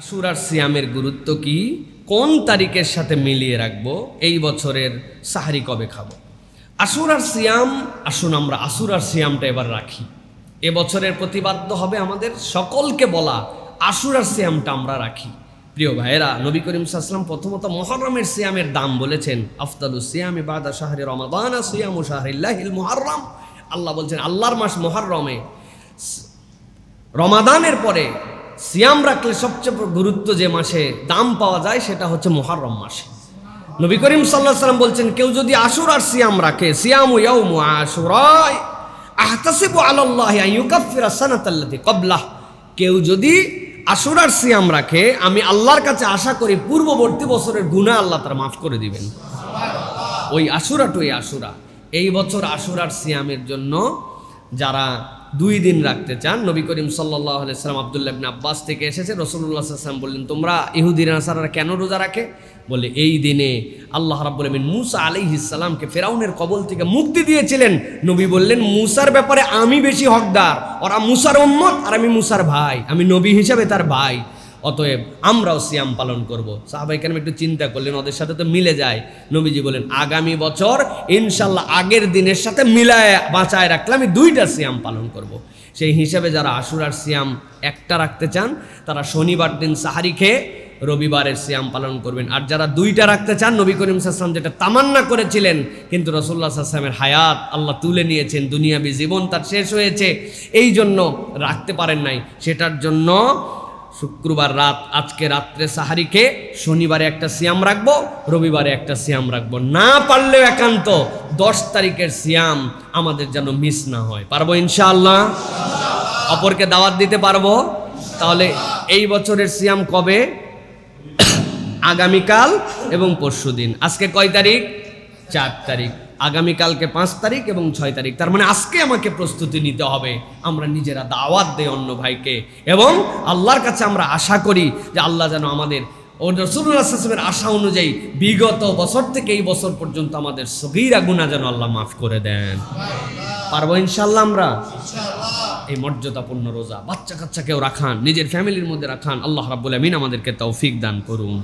আশুরার সিয়ামের গুরুত্ব কি? কোন তারিখের সাথে মিলিয়ে রাখব? এই বছরের সাহারি কবে খাব? আশুরার সিয়াম, আসুন আমরা আসুর আশুরার সিয়ামটা এবার রাখি। এ বছরের প্রতিবাদ্য হবে আমাদের সকলকে বলা আশুরার সিয়ামটা আমরা রাখি। প্রিয় ভাইয়েরা, নবী করিম সাল্লাম প্রথমত মহরমের সিয়ামের দাম বলেছেন আফতালু সিয়ামে বাদা শাহরি রমাদান, সিয়ামু শাহরিল্লাহিল মুহাররম। আল্লাহ বলছেন, আল্লাহর মাস মহরমে, রমাদানের পরে সিয়াম রাখলে সবচেয়ে গুরুত্ব যে মাসে দাম পাওয়া যায় সেটা হচ্ছে মোহারম মাসে। নবী করিম সাল্লাহ সাল্লাম বলছেন, কেউ যদি আশুর আর সিয়াম রাখে, সিয়াম ইয়াউমু আশুরায় আহতাসিবু আলাল্লাহ আন ইউকাফিরা সানাতাল্লাতি ক্বাবলাহ। কেউ যদি আশুরার সিয়াম রাখে, আমি আল্লাহর কাছে আশা করি পূর্ববর্তী বছরের গুনাহ আল্লাহ তারা মাফ করে দিবেন। ওই আশুরাটুই আশুরা। এই বছর আশুরার সিয়ামের জন্য যারা দুই দিন রাখতে চান। নবী করিম সাল্লাহ আলাইসালাম আবদুল্লাহ আব্বাস থেকে এসেছে। রসুল্লাহ সাল্লাম বললেন, তোমরা ইহুদিন আসারা কেন রোজা রাখে? বলে, এই দিনে আল্লাহ রাব্বুল আমিন মুসা আলাইহিসসালামকে ফেরাউনের কবল থেকে মুক্তি দিয়েছিলেন। নবী বললেন, মুসার ব্যাপারে আমি বেশি হকদার। ওরা মুসার উম্মত আর আমি মুসার ভাই। আমি নবী হিসাবে তার ভাই। অতএব আমরাও সিয়াম পালন করব। সাহাবাই কেন একটু চিন্তা করলেন, ওদের সাথে তো মিলে যায়। নবীজি বলেন, আগামী বছর ইনশাল্লাহ আগের দিনের সাথে মিলায় বাঁচায় রাখলে আমি দুইটা সিয়াম পালন করব। সেই হিসাবে যারা আশুরার সিয়াম একটা রাখতে চান, তারা শনিবার দিন সাহারি খেয়ে রবিবারের সিয়াম পালন করবেন। আর যারা দুইটা রাখতে চান, নবী করিম সাল্লাম যেটা তামান্না করেছিলেন, কিন্তু রসুল্লাহ সাল্লামের হায়াত আল্লাহ তুলে নিয়েছেন, দুনিয়াবি জীবন তার শেষ হয়েছে এই জন্য রাখতে পারেন নাই। সেটার জন্য শুক্রবার রাত, আজকে রাত্রে সাহারিকে শনিবারে একটা সিয়াম রাখব, রবিবারে একটা সিয়াম রাখব। না পারলেও একান্ত দশ তারিখের সিয়াম আমাদের যেন মিস না হয়। পারব ইনশাআল্লাহ? অপরকে দাওয়াত দিতে পারব? তাহলে এই বছরের সিয়াম কবে? আগামীকাল এবং পরশুদিন। আজকে কয় তারিখ? চার তারিখ। আগামীকালকে পাঁচ তারিখ এবং ছয় তারিখ। তার মানে আজকে আমাকে প্রস্তুতি নিতে হবে। আমরা নিজেরা দাওয়াত দেই অন্য ভাইকে। এবং আল্লাহর কাছে আমরা আশা করি যে আল্লাহ যেন আমাদের ও রসুলের আশা অনুযায়ী বিগত বছর থেকে এই বছর পর্যন্ত আমাদের সগিরা গুণা যেন আল্লাহ মাফ করে দেন। পারব ইনশাল্লাহ আমরা? এই মর্যাদাপূর্ণ রোজা বাচ্চা কাচ্চাকেও রাখান নিজের ফ্যামিলির মধ্যে রাখান। আল্লাহ রাব্বুল আমিন আমাদেরকে তৌফিক দান করুন।